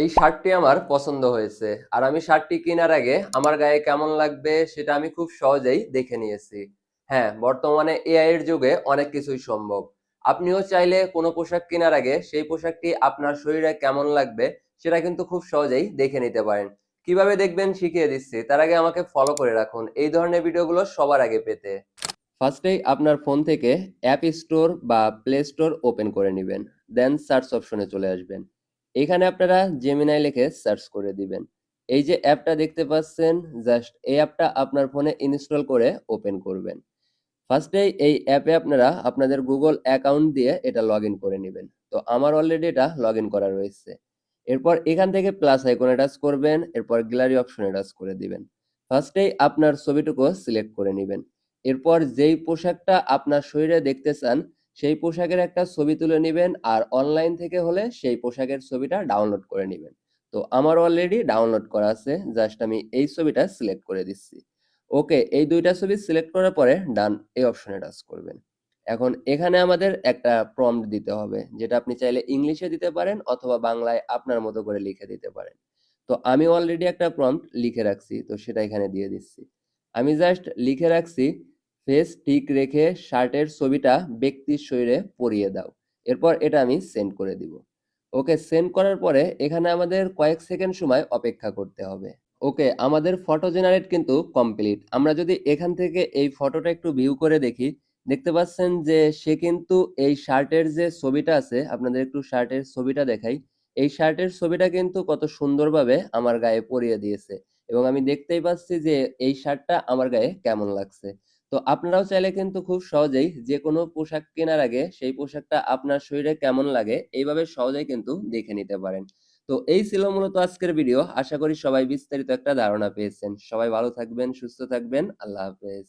এই শার্টটি আমার পছন্দ হয়েছে। আর আমি শার্টটি কেনার আগে আমার গায়ে কেমন লাগবে সেটা আমি খুব সহজেই দেখে নিয়েছি। হ্যাঁ বর্তমানে এআই এর যুগে অনেক কিছুই সম্ভব। আপনিও চাইলে কোনো পোশাক কেনার আগে সেই পোশাকটি আপনার শরীরে কেমন লাগবে সেটা কিন্তু খুব সহজেই দেখে নিতে পারেন। কীভাবে দেখবেন শিখিয়ে দিচ্ছি, তার আগে আমাকে ফলো করে রাখুন। এই ধরনের ভিডিওগুলো সবার আগে পেতে। ফার্স্টেই আপনার ফোন থেকে অ্যাপ স্টোর বা প্লে স্টোর ওপেন করে নেবেন। দেন সার্চ অপশনে চলে আসবেন। এখানে আপনারা জেমিনাই লিখে সার্চ করে দিবেন। এই যে অ্যাপটা দেখতে পাচ্ছেন জাস্ট এই অ্যাপটা আপনার ফোনে ইনস্টল করে ওপেন করবেন। ফার্স্টেই এই অ্যাপে আপনারা আপনাদের গুগল অ্যাকাউন্ট দিয়ে এটা লগ করে নেবেন। তো আমার অলরেডি এটা লগ করা রয়েছে। এরপর এখান থেকে প্লাস আইকনে টাচ করবেন, এরপর গ্যালারি অপশনে টাচ করে দিবেন। ফার্স্টেই আপনার ছবিটুকু সিলেক্ট করে নেবেন। এরপর যেই পোশাকটা আপনার শরীরে দেখতে চান সেই পোশাকের একটা ছবি তুলে নেবেন আর অনলাইন থেকে হলে সেই পোশাকের ছবিটা ডাউনলোড করে নেবেন। তো আমার অলরেডি ডাউনলোড করা আছে জাস্ট আমি এই ছবিটা সিলেক্ট করে দিচ্ছি। ওকে এই দুইটা ছবি সিলেক্ট করার পরে ডান এই অপশনে টাচ করবেন। এখন এখানে আমাদের একটা প্রম্পট দিতে হবে, যেটা আপনি চাইলে ইংলিশে দিতে পারেন অথবা বাংলায় আপনার মতো করে লিখে দিতে পারেন। তো আমি অলরেডি একটা প্রম্পট লিখে রাখছি, তো সেটা এখানে দিয়ে দিচ্ছি। আমি জাস্ট লিখে রাখছি ফেস ঠিক রেখে শার্টের ছবিটা ব্যক্তির শরীরে পরিয়ে দাও। এরপর এটা আমি সেন্ড করে দিব। ওকে, সেন্ড করার পরে এখানে আমাদের কয়েক সেকেন্ড সময় অপেক্ষা করতে হবে। ওকে, আমাদের ফটো জেনারেট কিন্তু কমপ্লিট। আমরা যদি এখান থেকে এই ফটোটা একটু ভিউ করে দেখি, দেখতে পাচ্ছেন যে সে কিন্তু এই শার্টের যে ছবিটা আছে, আপনাদের একটু শার্টের ছবিটা দেখাই। এই শার্টের ছবিটা কিন্তু কত সুন্দরভাবে আমার গায়ে পরিয়ে দিয়েছে এবং আমি দেখতেই পাচ্ছি যে এই শার্টটা আমার গায়ে কেমন লাগছে। তো আপনারাও চাইলে কিন্তু খুব সহজেই যে কোনো পোশাক কেনার আগে সেই পোশাকটা আপনার শরীরে কেমন লাগে এইভাবে সহজেই কিন্তু দেখে নিতে পারেন। তো এই ছিল মূলত আজকের ভিডিও। আশা করি সবাই বিস্তারিত একটা ধারণা পেয়েছেন। সবাই ভালো থাকবেন, সুস্থ থাকবেন। আল্লাহ হাফেজ।